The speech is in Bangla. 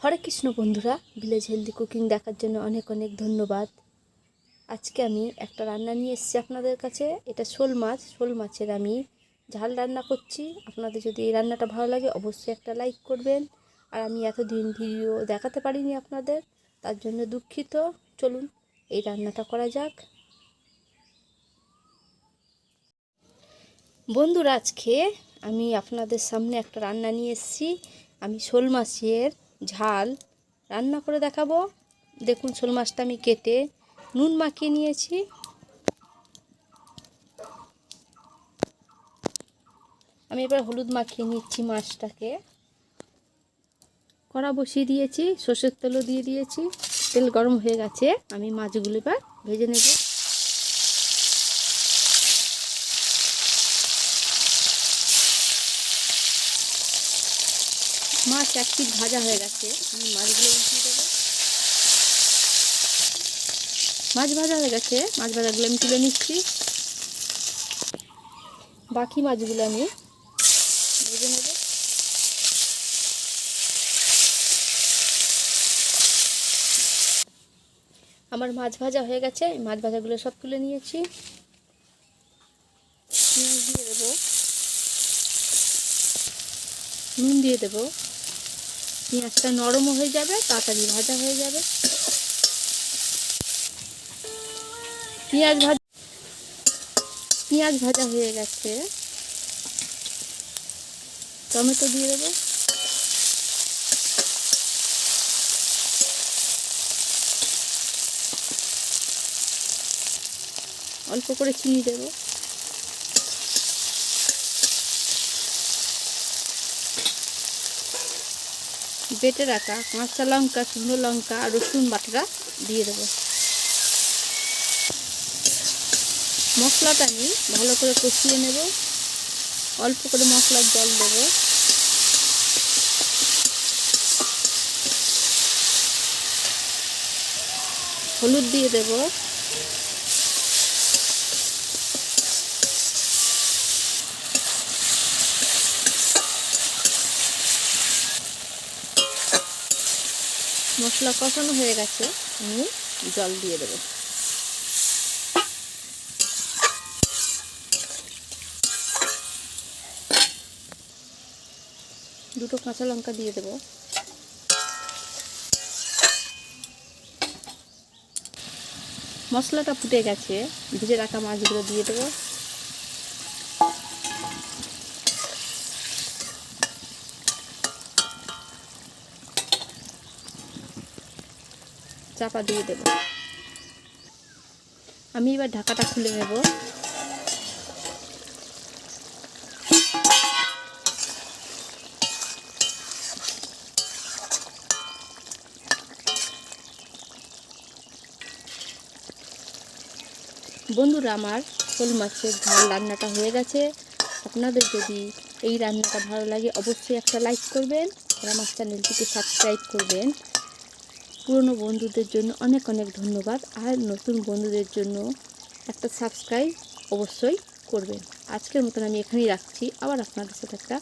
হরে কৃষ্ণ বন্ধুরা ভিলেজ হেলদি কুকিং দেখার জন্য অনেক অনেক ধন্যবাদ। আজকে আমি একটা রান্না নিয়ে এসেছি আপনাদের কাছে, এটা শোল মাছ, শোল মাছের আমি ঝাল রান্না করছি। আপনাদের যদি এই রান্নাটা ভালো লাগে অবশ্যই একটা লাইক করবেন। আর আমি এতদিন ভিডিও দেখাতে পারিনি আপনাদের, তার জন্য দুঃখিত। চলুন, এই রান্নাটা করা যাক। বন্ধুরা, আজকে আমি আপনাদের সামনে একটা রান্না নিয়ে এসেছি। আমি শোল মাছের ঝাল রান্না করে দেখাবো। দেখুন শোল মাছটা আমি কেটে নুন মাখিয়ে নিয়েছি। আমি এবার হলুদ মাখিয়ে নিচ্ছি মাছটাকে। কড়া বসিয়ে দিয়েছি, সর্ষের তেলও দিয়ে দিয়েছি। তেল গরম হয়ে গেছে, আমি মাছগুলো এবার ভেজে নেব। মাছ এক পিঠ ভাজা হয়ে গেছে। আমি মাছগুলো উঠিয়ে দেবো। মাছ ভাজা হয়ে গেছে। মাছ ভাজাগুলো আমি তুলে নিচ্ছি। বাকি মাছগুলো আমি ভেজে নেব। আমার মাছ ভাজা হয়ে গেছে। মাছ ভাজাগুলো সব তুলে নিয়েছি। দিয়ে দেবো। নুন দিয়ে দেবো। পেঁয়াজটা নরমও হয়ে যাবে, তাড়াতাড়ি ভাজা হয়ে যাবে। পেঁয়াজ ভাজা পেঁয়াজ ভাজা হয়ে গেছে। টমেটো দিয়ে দেবো। অল্প করে চিনি দেবো। বেটে রাখা কাঁচা লঙ্কা, শুকনো লঙ্কা আর রসুন বাটাটা দিয়ে দেবো। মশলাটা আমি ভালো করে কষিয়ে নেব। অল্প করে মশলার জল দেবো। হলুদ দিয়ে দেবো। মশলা কষানো হয়ে গেছে, আমি জল দিয়ে দেবো। দুটো কাঁচা লঙ্কা দিয়ে দেবো। মশলাটা ফুটে গেছে, ভিজে রাখা মাছগুলো দিয়ে দেবো। চাপা দিয়ে দেব। আমি এবার ঢাকাটা খুলে নেব। বন্ধুরা, আমার শোল মাছের ঝাল রান্নাটা হয়ে গেছে। আপনাদের যদি এই রান্নাটা ভালো লাগে, অবশ্যই একটা লাইক করবেন আর আমার চ্যানেলটিকে সাবস্ক্রাইব করবেন। পুরনো বন্ধুদের জন্য অনেক অনেক ধন্যবাদ। আর নতুন বন্ধুদের জন্য একটা সাবস্ক্রাইব অবশ্যই করবেন। আজকের মতন আমি এখানেই রাখছি। আবার আপনাদের সাথে একটা